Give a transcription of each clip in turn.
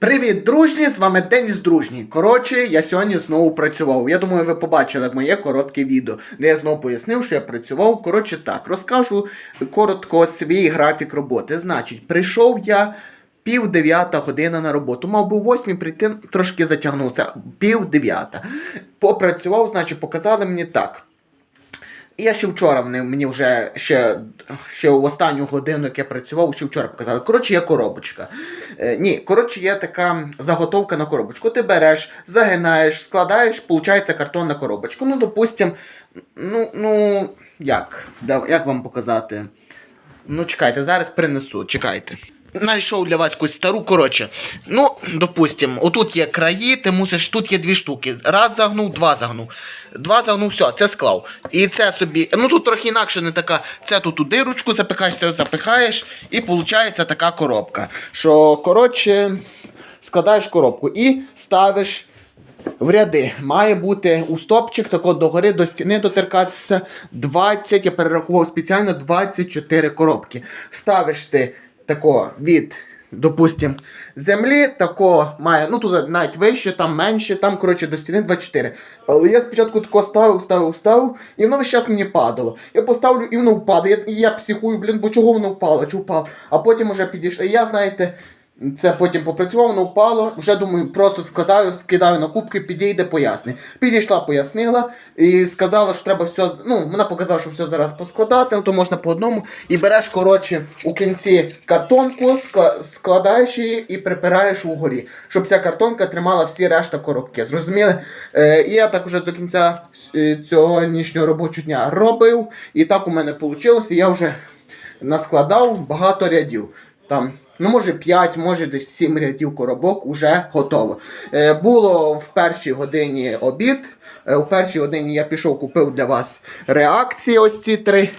Привіт, дружні! З вами Деніс Дружній. Коротше, я сьогодні знову працював. Я думаю, ви побачили моє коротке відео, де я знову пояснив, що я працював. Коротше, так, розкажу коротко свій графік роботи. Значить, прийшов я. Пів дев'ята година на роботу. Мав би восьмій прийти, трошки затягнувся. Пів дев'ята. Попрацював, значить, показали мені так. Я ще вчора мені вже ще, ще в останню годину, як я працював, ще вчора показали. Коротше, є коробочка. Е, ні, коротше, є така заготовка на коробочку. Ти береш, загинаєш, складаєш, виходить картонна коробочка. Ну, допустим, ну, ну, як? Як вам показати? Ну, чекайте, зараз принесу, чекайте. Знайшов для вас якусь стару, коротше. Ну, допустим, отут є краї, ти мусиш, тут є дві штуки. Раз загнув, два загнув. Два загнув, все, це склав. І це собі. Ну тут трохи інакше не така. Це тут у дирочку запихаєш, це запихаєш, і виходить така коробка. Що, коротше, складаєш коробку і ставиш в ряди. Має бути у стопчик тако догори до стіни доторкатися 20, я перерахував спеціально 24 коробки. Ставиш ти тако від, допустим, землі, тако має, ну тут навіть вище, там менше, там, коротше, до стіни 24. Але я спочатку тако ставив, ставив, ставив, і воно весь час мені падало. Я поставлю і воно впадає. І я психую, блін, бо чого воно впало, чи впало. А потім вже підійшло. І я, знаєте. Це потім попрацював, воно впало. Вже думаю, просто складаю, скидаю на кубки, підійде, поясни. Підійшла, пояснила і сказала, що треба все. Ну, вона показала, що все зараз поскладати, але то можна по одному. І береш, коротше, у кінці картонку, складаєш її і припираєш угорі, щоб ця картонка тримала всі решта коробки. Зрозуміли? Е, і я так уже до кінця е, цього нічного робочого дня робив. І так у мене вийшло. Я вже наскладав багато рядів. Там, ну може 5, може десь 7 рядів коробок уже готово. Е, було в першій годині обід. Е, у першій годині я пішов, купив для вас реакції. Ось ці три.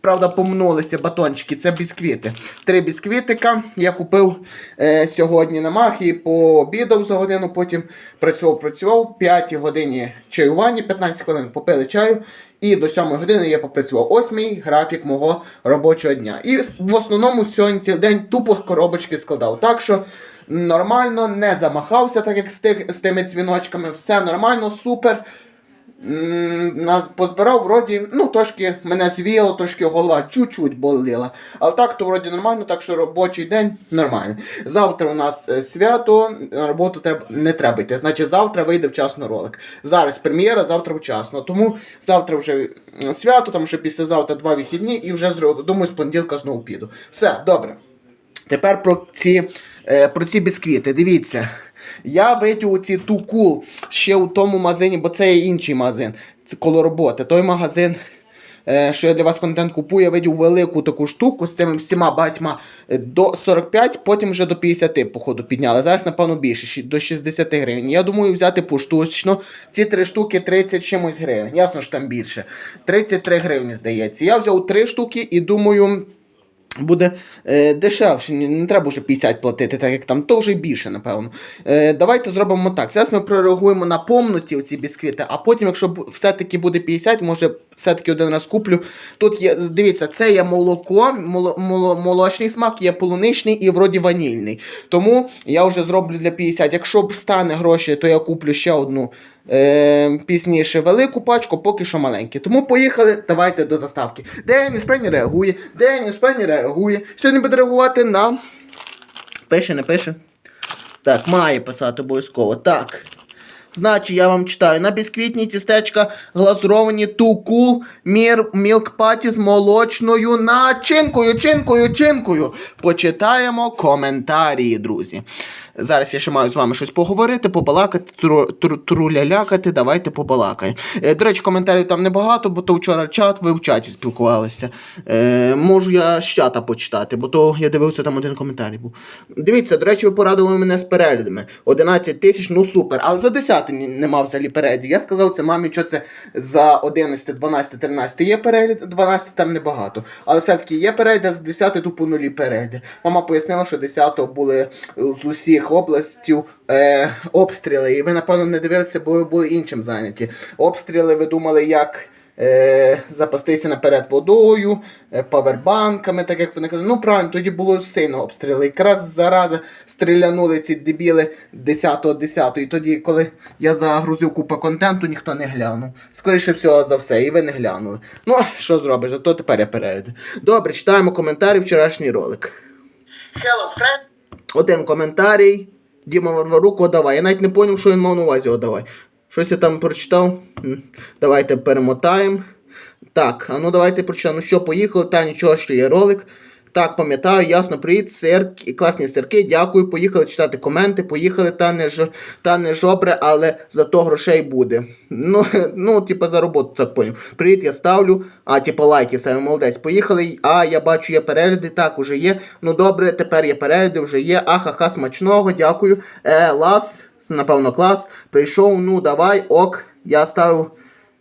Правда, помнулися батончики, це бісквіти. Три бісквітика я купив е, сьогодні на махі, пообідав за годину, потім працював, працював. 5 годині чаювання, 15 хвилин попили чаю. І до 7 години я попрацював. Ось мій графік мого робочого дня. І в основному сьогодні цілий день тупо коробочки складав. Так що нормально, не замахався, так як з, тих, з тими дзвіночками. Все нормально, супер. Нас позбирав, вроді, ну трошки мене звіяло, трошки голова чуть-чуть боліла. Але так, то вроді нормально, так що робочий день нормальний. Завтра у нас е, свято, на роботу треба, не треба йти. Значить, завтра вийде вчасно ролик. Зараз прем'єра, завтра вчасно. Тому завтра вже свято, там ще післязавтра два вихідні і вже. Думаю, з понеділка знову піду. Все, добре. Тепер про ці, е, про ці бісквіти. Дивіться. Я видів ці тукул ще у тому магазині, бо це є інший магазин. Це коло роботи. Той магазин, е, що я для вас контент купую, я видів велику таку штуку з цими всіма багатьма е, до 45, потім вже до 50, походу, підняли. Зараз, напевно, більше, до 60 гривень. Я думаю, взяти поштучно. Ці три штуки 30 чимось гривень. Ясно, що там більше. 33 гривні, здається. Я взяв три штуки і думаю. Буде е, дешевше, не, треба вже 50 платити, так як там, то вже більше, напевно. Е, давайте зробимо так. Зараз ми прореагуємо на повноті оці бісквіти, а потім, якщо все-таки буде 50, може все-таки один раз куплю. Тут є, дивіться, це є молоко, моло, моло, молочний смак, є полуничний і вроді ванільний. Тому я вже зроблю для 50. Якщо б стане гроші, то я куплю ще одну е, пізніше велику пачку, поки що маленькі. Тому поїхали, давайте до заставки. Деніс Пенні реагує, Деніс Пенні реагує. Сьогодні буде реагувати на. Пише, не пише. Так, має писати обов'язково. Так. Значить, я вам читаю. На бісквітні тістечка глазуровані тукул мір мілк паті з молочною начинкою, чинкою, чинкою. Почитаємо коментарі, друзі. Зараз я ще маю з вами щось поговорити, побалакати, тру, тру, трулялякати. Давайте побалакаємо. Е, до речі, коментарів там небагато, бо то вчора чат, ви в чаті спілкувалися. Е, можу я з чата почитати, бо то я дивився, там один коментар був. Дивіться, до речі, ви порадили мене з переглядами. 11 тисяч, ну супер. Але за 10 ні- нема взагалі переглядів. Я сказав це мамі, що це за 11, 12, 13 є перегляд, 12 там небагато. Але все-таки є перегляд, а з 10 тупо нулі перегляди. Мама пояснила, що 10 були е, з усіх областів е, обстріли. І ви, напевно, не дивилися, бо ви були іншим зайняті. Обстріли ви думали, як. е, запастися наперед водою, е, павербанками, так як вони казали. Ну, правильно, тоді було сильно обстріли. Якраз зараза стрілянули ці дебіли 10-10. І тоді, коли я загрузив купу контенту, ніхто не глянув. Скоріше всього за все, і ви не глянули. Ну, що зробиш, зато тепер я перейду. Добре, читаємо коментарі вчорашній ролик. Hello, friend. Один коментарій. Діма Варварук, давай. Я навіть не зрозумів, що він мав на увазі, о, давай. Щось я там прочитав. Давайте перемотаємо. Так, а ну давайте прочитаємо. Ну що, поїхали, та нічого, що є ролик. Так, пам'ятаю, ясно, привіт, сирки, класні сирки, дякую. Поїхали читати коменти, поїхали, та не, ж, та не жобре, але зато грошей буде. Ну, ну, типа за роботу так поняв. Привіт, я ставлю. А, типа лайки ставлю, молодець. Поїхали. А, я бачу, є перегляди. Так, уже є. Ну добре, тепер є перегляди, вже є. Ахаха, смачного, дякую. Е, лас, напевно, клас. Прийшов, ну давай, ок, я ставив.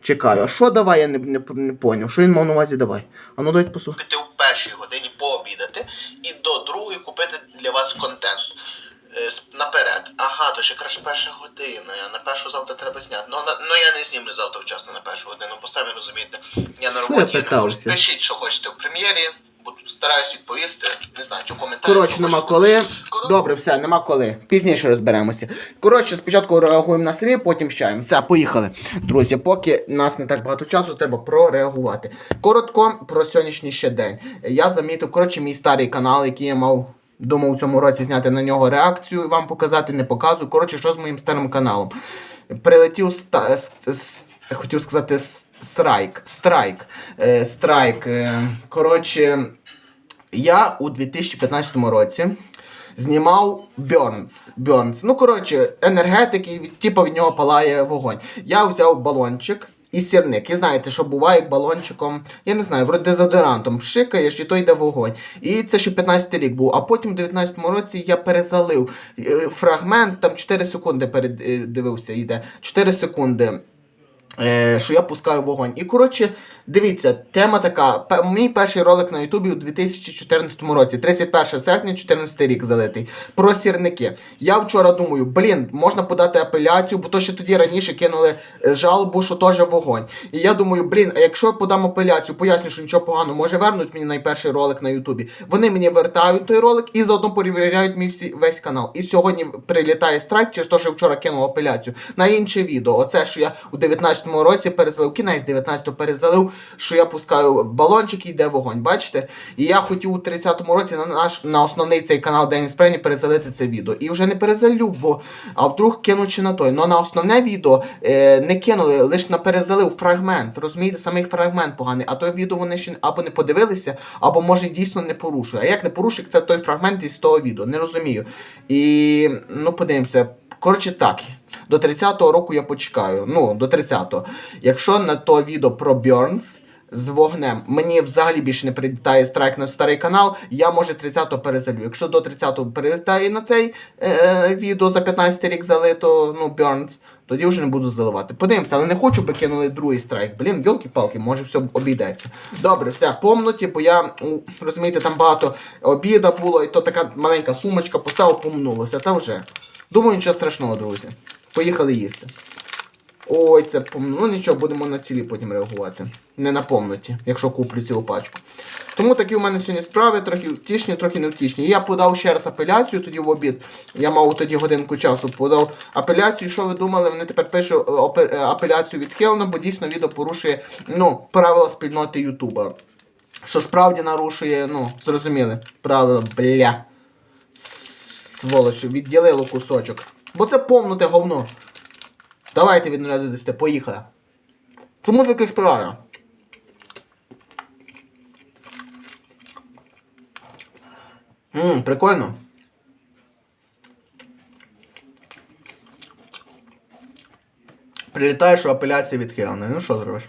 Чекаю. А що давай, я не, не, не поняв. Що він мав на увазі давай? А ну давайте послухай. купити у першій годині пообідати і до другої купити для вас контент. Е, Наперед. Ага, то ж якраз перша година. Я На першу завтра треба зняти. Ну, на, ну я не знімлю завтра вчасно на першу годину, бо самі розумієте, я на роботі я я не можу. Пишіть, що хочете в прем'єрі, буду стараюсь відповісти. Не знаю, чи в коментарі. Коротше, нема коли. Коротше. Добре, все, нема коли. Пізніше розберемося. Коротше, спочатку реагуємо на самі, потім щаємо. Все, поїхали. Друзі, поки нас не так багато часу, треба прореагувати. Коротко про сьогоднішній ще день. Я замітив, коротше, мій старий канал, який я мав. Думав у цьому році зняти на нього реакцію, і вам показати, не показую. Коротше, що з моїм старим каналом. Прилетів ста... хотів сказати с- страйк. Страйк. Е, страйк. Е, коротше, я у 2015 році знімав Burns. Burns. Ну, коротше, енергетик, і типу від нього палає вогонь. Я взяв балончик. І сірник. І знаєте, що буває балончиком, я не знаю, вроде дезодорантом пшикаєш, і то йде вогонь. І це ще 15 рік був. А потім в 19-му році я перезалив е, фрагмент, там 4 секунди передивився, йде. 4 секунди. Е, що я пускаю вогонь. І коротше, дивіться, тема така. Мій перший ролик на Ютубі у 2014 році, 31 серпня, 14 рік залитий. Про сірники. Я вчора думаю, блін, можна подати апеляцію, бо то ще тоді раніше кинули е, жалобу, що теж вогонь. І я думаю, блін, а якщо я подам апеляцію, поясню, що нічого поганого, може вернуть мені найперший ролик на Ютубі. Вони мені вертають той ролик і заодно перевіряють мій всі, весь канал. І сьогодні прилітає страйк через те, що я вчора кинув апеляцію на інше відео. Оце, що я у 19-му році перезалив, кінець 19-го перезалив, що я пускаю балончик і йде вогонь. Бачите? І я хотів у 30-му році на наш на основний цей канал Деніс Прені перезалити це відео. І вже не перезалю, бо а вдруг кинуть чи на той. Но на основне відео е, не кинули, лише на перезалив фрагмент. Розумієте, самий фрагмент поганий. А той відео вони ще або не подивилися, або може дійсно не порушує. А як не порушує, це той фрагмент із того відео. Не розумію. І ну подивимося. Коротше так, до 30-го року я почекаю. Ну, до 30-го. Якщо на то відео про Burns з вогнем мені взагалі більше не прилітає страйк на старий канал, я може 30-го перезалю. Якщо до 30-го перелітає на цей е, відео за 15 рік залито, ну, Burns, тоді вже не буду заливати. Подивимося, але не хочу, би кинули другий страйк. Блін, йолки-палки, може все обійдеться. Добре, все, помнуті, бо я, розумієте, там багато обіда було, і то така маленька сумочка поставив, помнулося. Та вже. Думаю, нічого страшного, друзі. Поїхали їсти. Ой, це. Ну нічого, будемо на цілі потім реагувати. Не на повноті, якщо куплю цілу пачку. Тому такі у мене сьогодні справи, трохи втішні, трохи невтішні. Я подав ще раз апеляцію тоді в обід. Я мав тоді годинку часу, подав апеляцію. Що ви думали? Вони тепер пишуть е, е, апеляцію відхилено, бо дійсно відео порушує ну, правила спільноти Ютуба. Що справді нарушує, ну, зрозуміли, правила, бля. Сволочі, відділило кусочок. Бо це повнуте говно. Давайте від 0 до 10, поїхали. Тому таки справа. Ммм, прикольно. Прилітає, що апеляція відхилена. Ну що зробиш?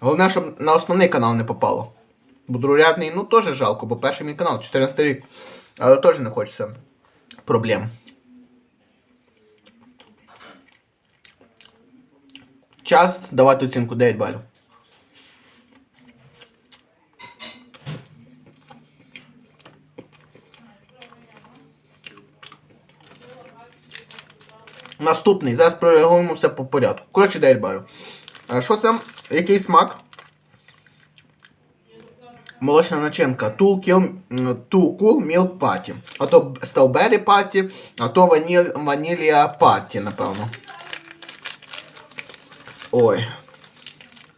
Головне, щоб на основний канал не попало. Бо другорядний, ну теж жалко, бо перший мій канал, 14 рік. Але теж не хочеться проблем. Час давати оцінку 9 балів. Наступний. Зараз прореагуємо все по порядку. Коротше, 9 балів. Що це? Який смак? Молочна начинка. Too, kill, м, too cool milk patty. А то strawberry patty, а то ванілія patty, напевно. Ой.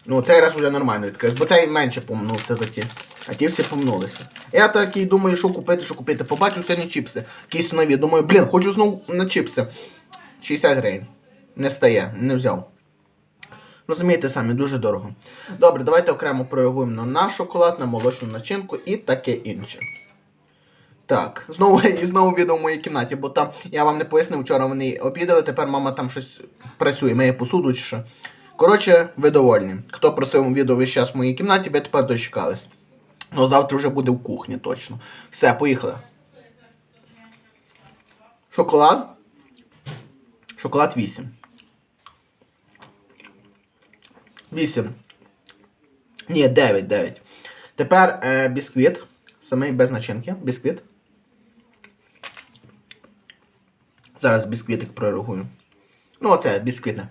Ну, цей раз вже нормально відкрив, бо цей менше помнувся за ті. А ті всі помнулися. Я такий думаю, що купити, що купити. Побачив сьогодні чіпси. Якісь нові. Думаю, блін, хочу знову на чіпси. 60 гривень. Не стає, не взяв. Розумієте самі, дуже дорого. Добре, давайте окремо прореагуємо на наш шоколад, на молочну начинку і таке інше. Так, знову і знову відео в моїй кімнаті, бо там я вам не пояснив, вчора вони обідали, тепер мама там щось працює, має посуду чи що. Коротше, ви довольні. Хто просив відео весь час в моїй кімнаті, ви тепер дочекались. Ну, завтра вже буде в кухні, точно. Все, поїхали. Шоколад. Шоколад 8. 8. Ні, 9, 9. Тепер е, бісквіт. Самий без начинки. Бісквіт. Зараз бісквітик пророгую. Ну, оце бісквітне.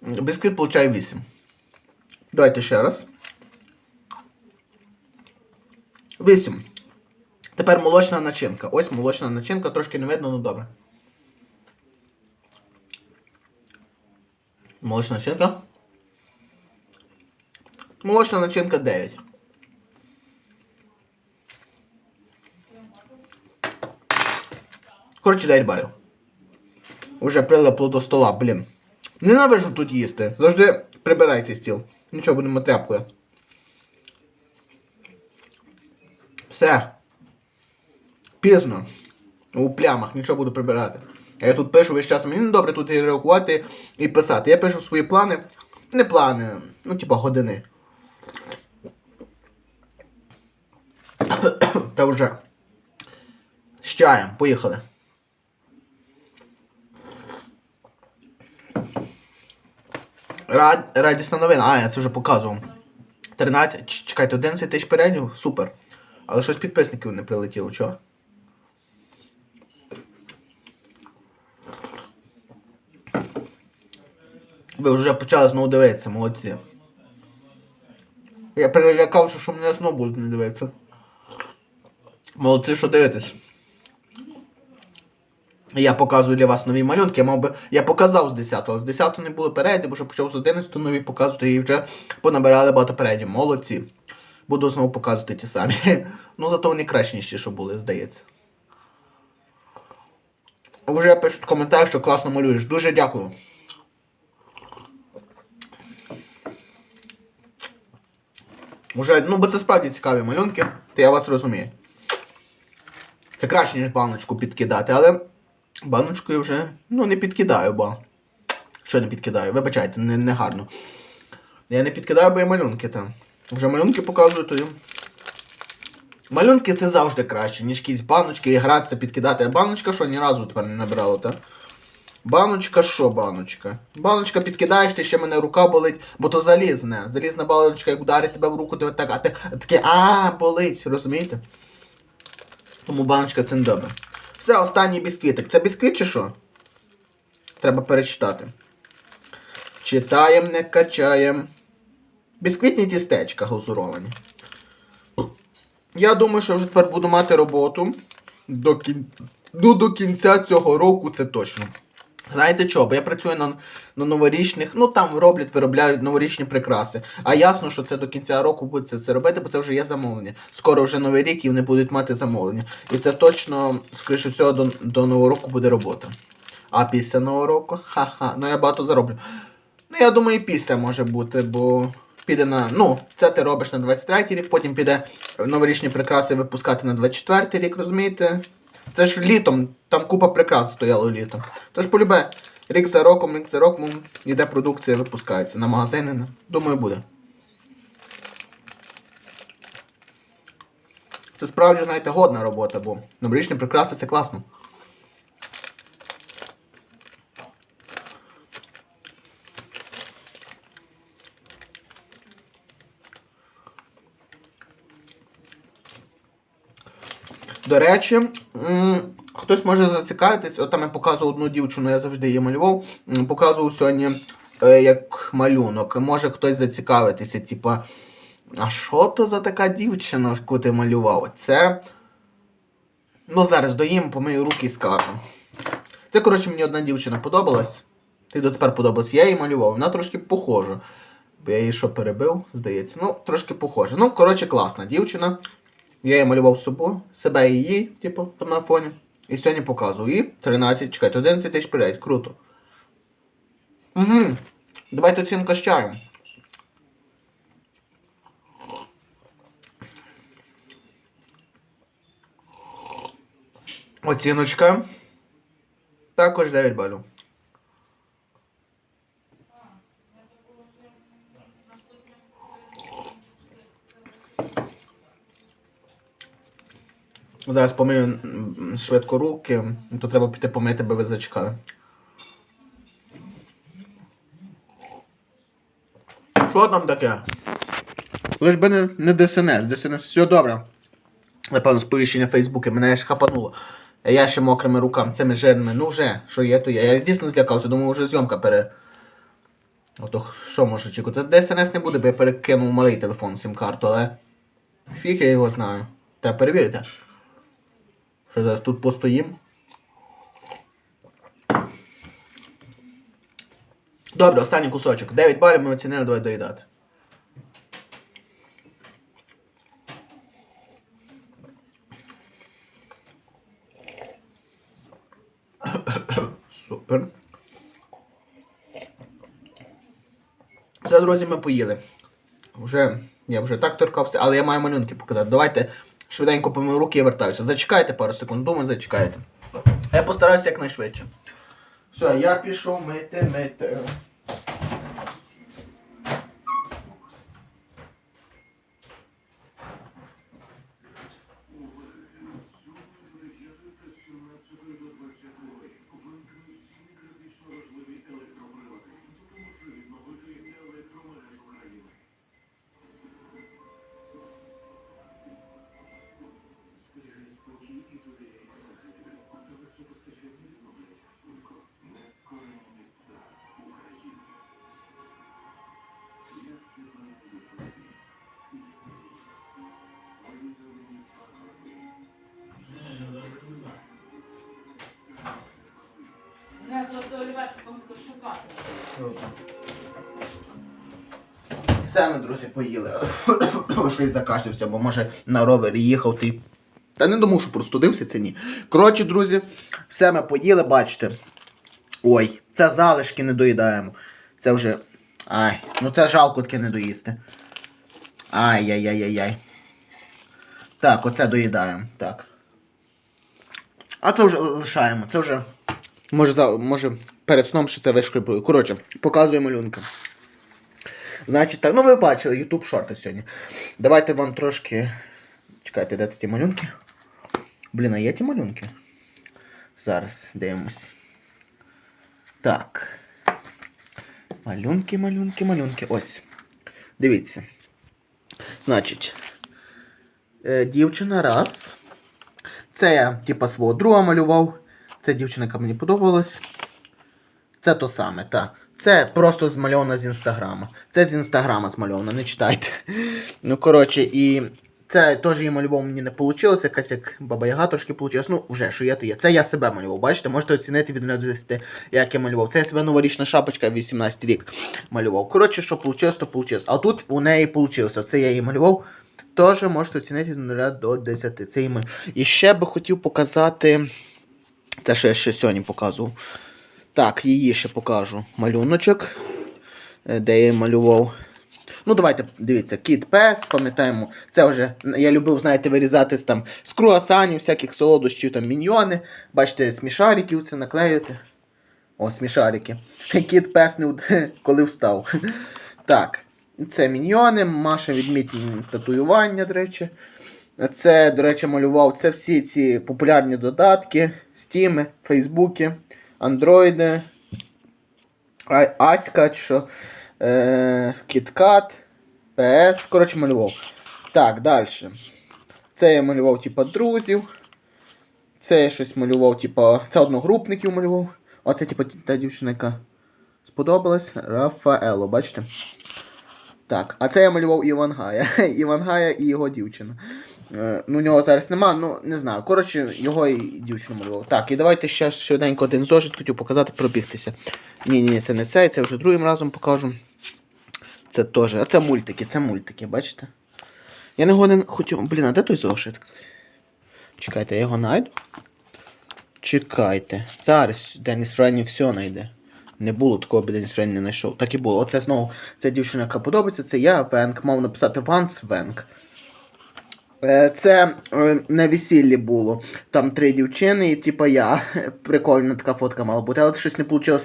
Бісквіт получає 8. Давайте ще раз. 8. Тепер молочна начинка. Ось молочна начинка, трошки не видно, ну добре. Молочна начинка. Молочна начинка 9. Коротше, 9 балів. Уже прилипло до стола, блін. Ненавижу тут їсти. Завжди прибирай цей стіл. Нічого, будемо тряпкою. Все. Пізно. У плямах, нічого буду прибирати. А я тут пишу весь час, мені не добре тут і реагувати і писати. Я пишу свої плани. Не плани, ну типа години. Та вже. З чаєм, поїхали. Рад, радісна новина. А, я це вже показував. 13, чекайте, 11 тисяч переглядів, супер. Але щось підписників не прилетіло, чого? Ви вже почали знову дивитися, молодці. Я перелякався, що мене знову будуть не дивитися. Молодці, що дивитесь. Я показую для вас нові малюнки. Я мав би. Я показав з 10 але з 10-го не було перегляди, бо що почав з 11 нові показувати і вже понабирали багато переглядів. Молодці. Буду знову показувати ті самі. Ну зато вони ті, що були, здається. Вже пишуть в коментарях, що класно малюєш. Дуже дякую. Уже, ну, бо це справді цікаві малюнки, то я вас розумію. Це краще, ніж баночку підкидати, але баночкою вже ну, не підкидаю, бо. Що не підкидаю? Вибачайте, не, не гарно. Я не підкидаю, бо я малюнки там. Вже малюнки показую, то. Малюнки це завжди краще, ніж якісь баночки і гратися, підкидати. А баночка що ні разу тепер не набрала, так? Баночка що баночка? Баночка підкидаєш, ти ще мене рука болить, бо то залізне. Залізна баночка, як ударить тебе в руку, ти так, а ти таке, а болить, розумієте? Тому баночка це не добре. Все, останній бісквітик. Це бісквіт чи що? Треба перечитати. Читаєм, не качаєм. Бісквітні тістечка глазуровані. Я думаю, що вже тепер буду мати роботу до, кін... ну, до кінця цього року, це точно. Знаєте чого? Бо я працюю на, на новорічних, ну там роблять, виробляють новорічні прикраси. А ясно, що це до кінця року буде це, це робити, бо це вже є замовлення. Скоро вже новий рік і вони будуть мати замовлення. І це точно, скоріше всього, до, до нового року буде робота. А після нового року, ха-ха, ну я багато зароблю. Ну, я думаю, і після може бути, бо піде на. Ну, це ти робиш на 23 рік, потім піде новорічні прикраси випускати на 24 рік, розумієте? Це ж літом, там купа прикрас стояло літом. Тож полюбе, рік за роком, рік за роком йде продукція, випускається на магазини. Думаю, буде. Це справді, знаєте, годна робота, бо новорічні прикраси це класно. До речі, хтось може зацікавитись, от там я показував одну дівчину, я завжди її малював. Показував сьогодні е, як малюнок. Може хтось зацікавитися, типа, а що то за така дівчина, яку ти малював? Це. Ну, зараз доїм, помию руки і скажу. Це, коротше, мені одна дівчина подобалась. Ти дотепер подобалась. Я її малював. Вона трошки похожа. Бо я її що перебив, здається. Ну, трошки похожа. Ну, коротше, класна дівчина. Я її малював собою, себе і її, типу, там на фоні. І сьогодні показую. І 13, чекайте, 11 тисяч переглядів. Круто. Угу. Давайте оцінка з чаєм. Оціночка. Також 9 балів. Зараз помию швидко руки, то треба піти помити, бо ви зачекали. Що там таке? Лиш би не, не ДСНС, ДСНС все добре. Напевно, сповіщення в Фейсбуці мене аж хапануло. Я ще мокрими руками, цими жирними. Ну вже, що є, то є. Я дійсно злякався, думаю, вже зйомка пере. Ото що може очікувати? ДСНС не буде, бо я перекинув малий телефон сим-карту, але. Фіг я його знаю. Треба перевірити. Що зараз тут постоїм. Добре, останній кусочок. 9 балів ми оцінили, давай доїдати. Супер. Все, друзі, ми поїли. Вже, я вже так торкався, але я маю малюнки показати. Давайте швиденько помив руки і вертаюся. Зачекайте пару секунд, думаю, зачекайте. Я постараюся якнайшвидше. Все, я пішов мити, мити. Шукати. Все ми, друзі, поїли. Щось закашлявся, бо може на ровері їхав ти. Та не думав, що простудився це ні. Коротше, друзі, все ми поїли, бачите. Ой, це залишки не доїдаємо. Це вже. Ай, ну це жалко таке не доїсти. Ай-яй-яй-яй-яй. Так, оце доїдаємо. Так. А це вже лишаємо. Це вже. Може, за... може перед сном ще це вишкріплю. Коротше, показуємо малюнки. Значить так, ну ви бачили YouTube шорти сьогодні. Давайте вам трошки. Чекайте, де ті малюнки? Блін, а є ті малюнки? Зараз дивимось. Так. Малюнки, малюнки, малюнки. Ось. Дивіться. Значить. Е, дівчина раз. Це я, типа, свого друга малював. Це дівчина, яка мені подобалась. Це то саме, так. Це просто змальовано з інстаграма. Це з інстаграма змальовано, не читайте. Ну, коротше, і це теж її малював мені не вийшло, якась як баба Яга трошки вийшло. Ну, вже, що є, то є. Це я себе малював. Бачите, можете оцінити від 0 до 10, як я малював. Це я себе новорічна шапочка 18 рік малював. Коротше, що вийшло, то вийшло. А тут у неї вийшло. Це я її малював. Теж можете оцінити від 0 до 10. Це її малював. І ще би хотів показати. Те, що я ще сьогодні показував. Так, її ще покажу. Малюночок, е, де я малював. Ну, давайте, дивіться, кіт пес, пам'ятаємо, це вже я любив, знаєте, вирізати з, там, з круасанів, всяких солодощів, там міньйони. Бачите, смішариків це наклеюєте. О, смішарики. Кіт пес не коли встав. Так, це міньйони, Маша відмітні татуювання, до речі. Це, до речі, малював. Це всі ці популярні додатки, Steam, Фейсбуки, Андроїди, Аська, що, е, KitKat, PS. Коротше, малював. Так, далі. Це я малював, типа, друзів. Це я щось малював, типа. Це одногрупників малював. Оце, типа, та дівчина, яка сподобалось. Рафаело, бачите? Так, а це я малював Іван Гая. Іван Гая і його дівчина. Е, ну, у нього зараз нема, ну не знаю. Коротше, його і дівчину малював. Так, і давайте ще швиденько один зошит хотів показати, пробігтися. Ні, ні, це не цей, це вже другим разом покажу. Це теж. А це мультики, це мультики, бачите? Я не годен хотів. Блін, а де той зошит? Чекайте, я його знайду. Чекайте. Зараз Деніс Френі все знайде. Не було такого, аби Деніс Френі не знайшов. Так і було. Оце знову ця дівчина, яка подобається, це я, Венк. Мав написати Ванс Венк. Е, Це е, на весіллі було. Там три дівчини і типа я. Прикольна така фотка мала бути, але щось не вийшло,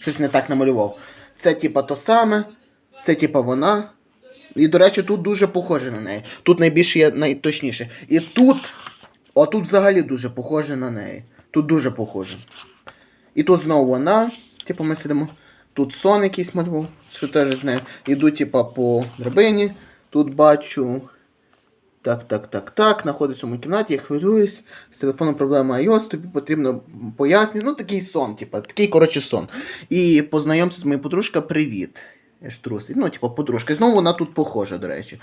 щось не так намалював. Це типа то саме, це типа вона. І, до речі, тут дуже похоже на неї. Тут найбільше є найточніше. І тут, а тут взагалі дуже похоже на неї. Тут дуже похоже. І тут знову вона. Типу ми сидимо. Тут сон якийсь малював, що теж з нею. Іду, типа, по драбині. Тут бачу. Так, так, так, так. Знаходиться в моїй кімнаті, я хвилююсь. З телефоном проблема iOS, тобі потрібно пояснюю. Ну, такий сон, типа, такий, коротше, сон. І познайомся з моєю подружкою, привіт. Я. Ну, типа, подружка. Знову вона тут похожа, до речі.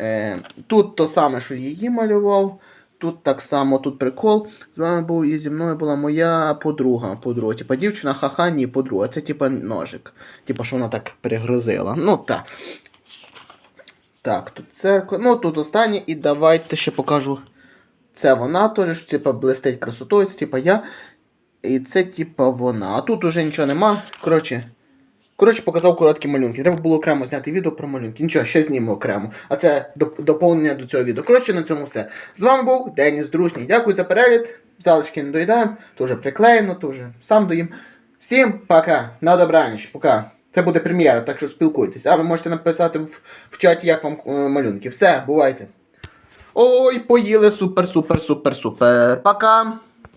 Е, тут то саме, що її малював. Тут так само, тут прикол. З вами був і зі мною була моя подруга. подруга. Типа дівчина, ха-ха, ні, подруга. Це типа ножик. Типа, що вона так перегрозила. Ну так. Так, тут церква. Ну тут останнє, і давайте ще покажу. Це вона теж, типа, блистить красотою, це типа я. І це типа вона. А тут уже нічого нема. Коротше. Коротше, показав короткі малюнки. Треба було окремо зняти відео про малюнки. Нічого, ще знімемо окремо. А це доповнення до цього відео. Коротше, на цьому все. З вами був Деніс Дружній. Дякую за перегляд. Залишки не доїдаємо. То вже приклеєно, то вже сам доїм. Всім пока. На добраніч. Пока. Це буде прем'єра, так що спілкуйтесь. А ви можете написати в, в чаті, як вам е, малюнки. Все, бувайте. Ой, поїли супер, супер, супер, супер. Пока.